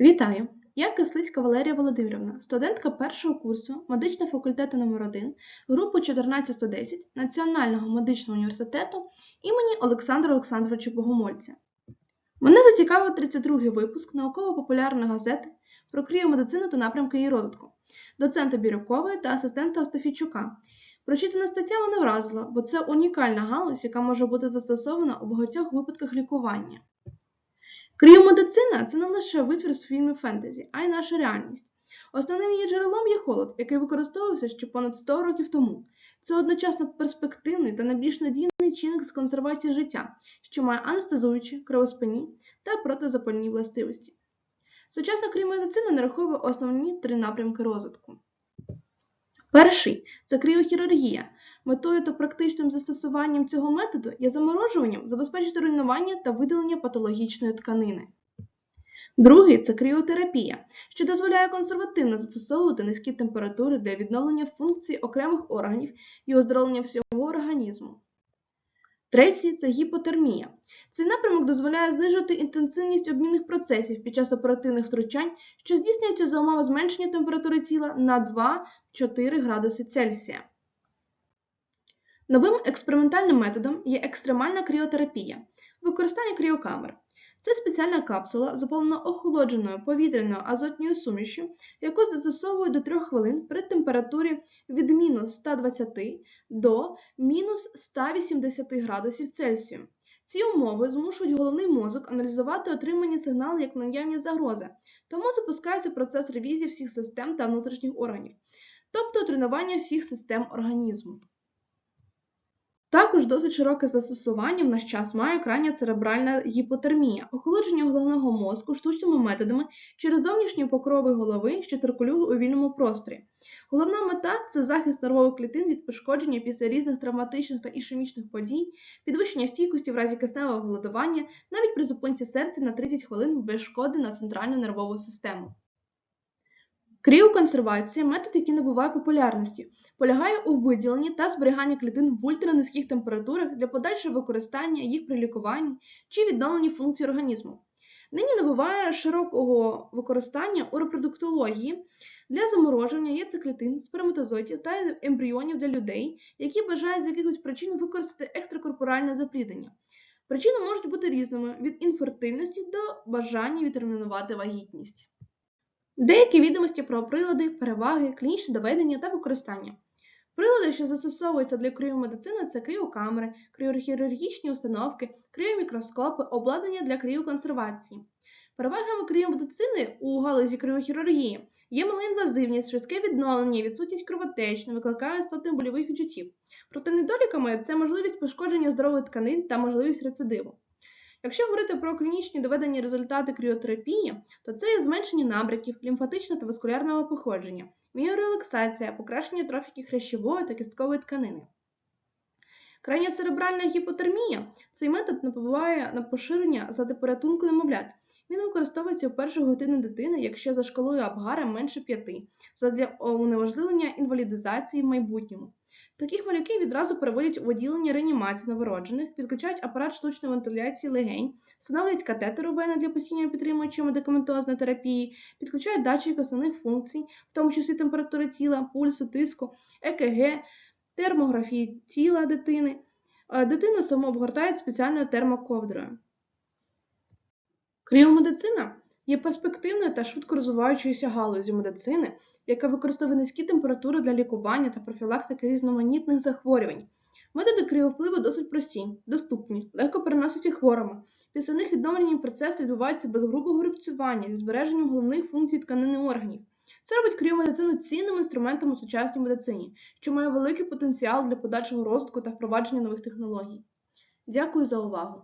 Вітаю! Я Кислицька Валерія Володимирівна, студентка першого курсу медичного факультету номер 1 групи 14110 Національного медичного університету імені Олександра Олександровича Богомольця. Мене зацікавив 32-й випуск науково-популярної газети про кріомедицину та напрямки її розвитку, доцента Бірюкової та асистента Остафійчука. Прочитана стаття мене вразила, бо це унікальна галузь, яка може бути застосована у багатьох випадках лікування. Кріомедицина це не лише витвір з фільмів фентезі, а й наша реальність. Основним її джерелом є холод, який використовувався ще понад 100 років тому. Це одночасно перспективний та найбільш надійний чинник з консервації життя, що має анестезуючі, кровоспинні та протизапальні властивості. Сучасна кріомедицина нараховує основні три напрямки розвитку. Перший це кріохірургія. Метою та практичним застосуванням цього методу є заморожуванням забезпечити руйнування та видалення патологічної тканини. Другий це кріотерапія, що дозволяє консервативно застосовувати низькі температури для відновлення функцій окремих органів і оздоровлення всього організму. Третій це гіпотермія. Цей напрямок дозволяє знижити інтенсивність обмінних процесів під час оперативних втручань, що здійснюється за умови зменшення температури тіла на 2-4 градуси Цельсія. Новим експериментальним методом є екстремальна кріотерапія, використання кріокамер. Це спеціальна капсула, заповнена охолодженою повітряною азотною сумішю, яку застосовують до 3 хвилин при температурі від мінус 120 до мінус 180 градусів Цельсію. Ці умови змушують головний мозок аналізувати отримані сигнали як наявні загрози, тому запускається процес ревізії всіх систем та внутрішніх органів, тобто тренування всіх систем організму. Також досить широке застосування в наш час має крайня церебральна гіпотермія, охолодження головного мозку штучними методами через зовнішні покрови голови, що циркулюють у вільному просторі. Головна мета це захист нервових клітин від пошкодження після різних травматичних та ішемічних подій, підвищення стійкості в разі кисневого голодування, навіть при зупинці серця на 30 хвилин без шкоди на центральну нервову систему. Кріоконсервація метод, який набуває популярності, полягає у виділенні та зберіганні клітин в ультранизьких температурах для подальшого використання їх при лікуванні чи відновленні функцій організму. Нині набуває широкого використання у репродуктології для замороження яйцеклітин, сперматозоїдів та ембріонів для людей, які бажають з якихось причин використати екстракорпоральне запліднення. Причини можуть бути різними від інфертильності до бажання відтермінувати вагітність. Деякі відомості про прилади, переваги, клінічне доведення та використання. Прилади, що застосовуються для кріомедицини, це кріокамери, кріохірургічні установки, кріомікроскопи, обладнання для кріоконсервації. Перевагами кріомедицини у галузі кріохірургії є малоінвазивність, швидке відновлення, відсутність кровотеч, не викликає істотних больових відчуттів. Проте недоліками це можливість пошкодження здорових тканин та можливість рецидиву. Якщо говорити про клінічні доведені результати кріотерапії, то це є зменшення набряків, лімфатичного та васкулярного походження, міорелаксація, покращення трофіки хрящової та кісткової тканини. Крайньоцеребральна гіпотермія цей метод набуває на поширення за порятунку немовлят. Він використовується у першу годину дитини, якщо за шкалою Абгара менше 5, задля унеможливлення інвалідизації в майбутньому. Таких малюків відразу переводять у відділення реанімації новороджених, підключають апарат штучної вентиляції легень, встановлюють катетер у вени для постійної підтримуючої медикаментозної терапії, підключають датчик основних функцій, в тому числі температури тіла, пульсу, тиску, ЕКГ, термографії тіла дитини. Дитину саму обгортають спеціальною термоковдрою. Кріомедицина є перспективною та швидко розвиваючоюся галузю медицини, яка використовує низькі температури для лікування та профілактики різноманітних захворювань. Методи кріовпливу досить прості, доступні, легко переносяться хворими. Після них відновлені процеси відбуваються без грубого рубцювання зі збереженням головних функцій тканини органів. Це робить кріомедицину цінним інструментом у сучасній медицині, що має великий потенціал для подальшого розвитку та впровадження нових технологій. Дякую за увагу!